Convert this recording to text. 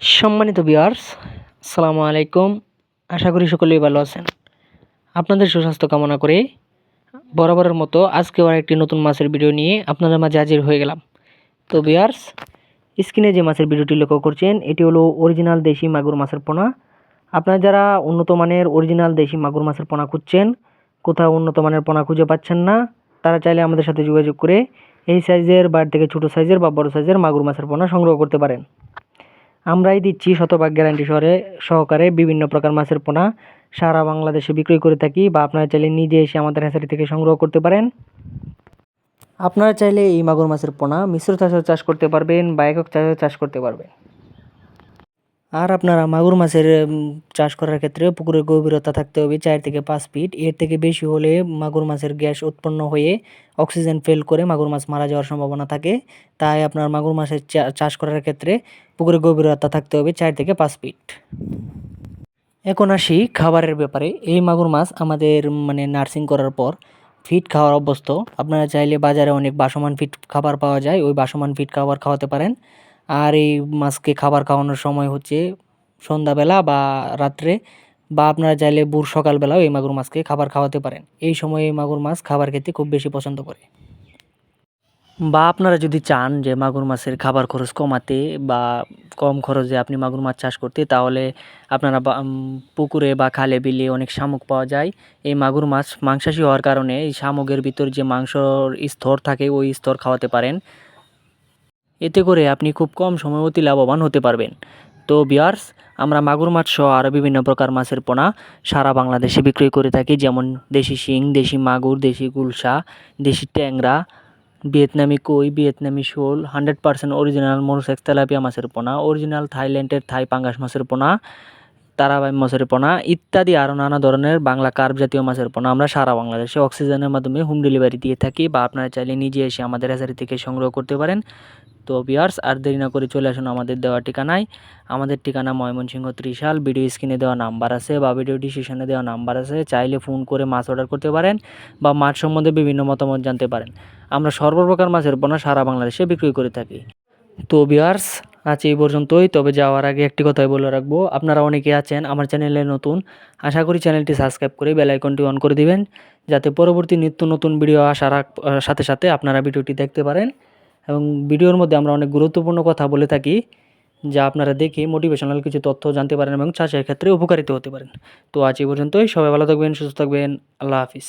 সম্মানিত বিয়ার্স আসসালামু আলাইকুম। আশা করি সকলেই ভালো আছেন। আপনাদের সুস্বাস্থ্য কামনা করে বরাবরের মতো আজকেও আর একটি নতুন মাছের ভিডিও নিয়ে আপনাদের মাঝে হাজির হয়ে গেলাম। তো বিয়ার্স স্ক্রিনে যে মাছের ভিডিওটি লক্ষ্য করছেন, এটি হলো অরিজিনাল দেশি মাগুর মাছের পোনা। আপনারা যারা উন্নত মানের অরিজিনাল দেশি মাগুর মাছের পোনা খুঁজছেন, কোথাও উন্নত মানের পোনা খুঁজে পাচ্ছেন না, তারা চাইলে আমাদের সাথে যোগাযোগ করে এই সাইজের বাইরে থেকে ছোটো সাইজের বা বড় সাইজের মাগুর মাছের পোনা সংগ্রহ করতে পারেন। আমরাই দিচ্ছি শতভাগ গ্যারান্টি সরে সহকারে বিভিন্ন প্রকার মাছের পোনা। সারা বাংলাদেশে বিক্রয় করে থাকি বা আপনারা চাইলে নিজে এসে আমাদের হ্যাচারি থেকে সংগ্রহ করতে পারেন। আপনারা চাইলে এই মাগুর মাছের পোনা মিশ্র চাষও চাষ করতে পারবেন বা একক চাষও চাষ করতে পারবেন। আর আপনারা মাগুর মাছের চাষ করার ক্ষেত্রে পুকুরের গভীরতা থাকতে হবে চার থেকে পাঁচ ফিট এর থেকে বেশি হলে মাগুর মাছের গ্যাস উৎপন্ন হয়ে অক্সিজেন ফেল করে মাগুর মাছ মারা যাওয়ার সম্ভাবনা থাকে। তাই আপনার মাগুর মাছের চাষ করার ক্ষেত্রে পুকুরের গভীরতা থাকতে হবে চার থেকে পাঁচ ফিট এখন আসি খাবারের ব্যাপারে। এই মাগুর মাছ আমাদের মানে নার্সিং করার পর ফিট খাওয়ার অভ্যস্ত। আপনারা চাইলে বাজারে অনেক বাসমান ফিট খাবার পাওয়া যায়। ওই বাসমান ফিট খাবার খাওয়াতে পারেন। আর এই মাছকে খাবার খাওয়ানোর সময় হচ্ছে সন্ধ্যাবেলা বা রাত্রে বা আপনারা চাইলে ভোর সকালবেলাও এই মাগুর মাছকে খাবার খাওয়াতে পারেন। এই সময় এই মাগুর মাছ খাবার খেতে খুব বেশি পছন্দ করে। বা আপনারা যদি চান যে মাগুর মাছের খাবার খরচ কমাতে বা কম খরচে আপনি মাগুর মাছ চাষ করতে, তাহলে আপনারা পুকুরে বা খালে বিলে অনেক শামুক পাওয়া যায়। এই মাগুর মাছ মাংসাশী হওয়ার কারণে এই শামুকের ভিতর যে মাংসর স্তর থাকে, ওই স্তর খাওয়াতে পারেন। এতে করে আপনি খুব কম সময় অতি লাভবান হতে পারবেন। তো বিয়ার্স, আমরা মাগুর মাছ সহ আরও বিভিন্ন প্রকার মাছের পোনা সারা বাংলাদেশে বিক্রয় করে থাকি, যেমন দেশি শিং, দেশি মাগুর, দেশি গুলশা, দেশি ট্যাংরা, ভিয়েতনামি কই, ভিয়েতনামি শোল, hundred percent original monosex tilapia মাছের পোনা, অরিজিনাল থাইল্যান্ডের থাই পাঙ্গাস মাছের পোনা, তারাবাই মাছের পোনা ইত্যাদি আরও নানা ধরনের বাংলা কার্প জাতীয় মাছের পোনা আমরা সারা বাংলাদেশে অক্সিজেনের মাধ্যমে হোম ডেলিভারি দিয়ে থাকি বা আপনারা চাইলে নিজে এসে আমাদের হ্যাচারি থেকে সংগ্রহ করতে পারেন। তো বিয়ার্স আর দেরি না করে চলে আসুন আমাদের দেওয়া ঠিকানায়। আমাদের ঠিকানা ময়মনসিংহ ত্রিশাল, ভিডিও স্ক্রিনে দেওয়া নাম্বার আছে বা ভিডিও ডিসিশনে দেওয়া নাম্বার আছে, চাইলে ফোন করে মাছ অর্ডার করতে পারেন বা মাছ সম্বন্ধে বিভিন্ন মতামত জানতে পারেন। আমরা সর্বপ্রকার মাছের পোনা সারা বাংলাদেশে বিক্রি করে থাকি। তো বিয়ার্স আজ এই পর্যন্তই। তবে যাওয়ার আগে একটি কথাই বলে রাখব। আপনারা অনেকে আছেন আমার চ্যানেলে নতুন। আশা করি চ্যানেলটি সাবস্ক্রাইব করে বেল আইকনটি অন করে দিবেন, যাতে পরবর্তী নিত্য নতুন ভিডিও আসার সাথে সাথে আপনারা ভিডিওটি দেখতে পারেন। এবং ভিডিওর মধ্যে আমরা অনেক গুরুত্বপূর্ণ কথা বলে থাকি, যা আপনারা দেখে মোটিভেশনাল কিছু তথ্য জানতে পারেন এবং চাষের ক্ষেত্রে উপকারিত হতে পারেন। তো আজ এই পর্যন্তই, সবাই ভালো থাকবেন, সুস্থ থাকবেন, আল্লাহ হাফিজ।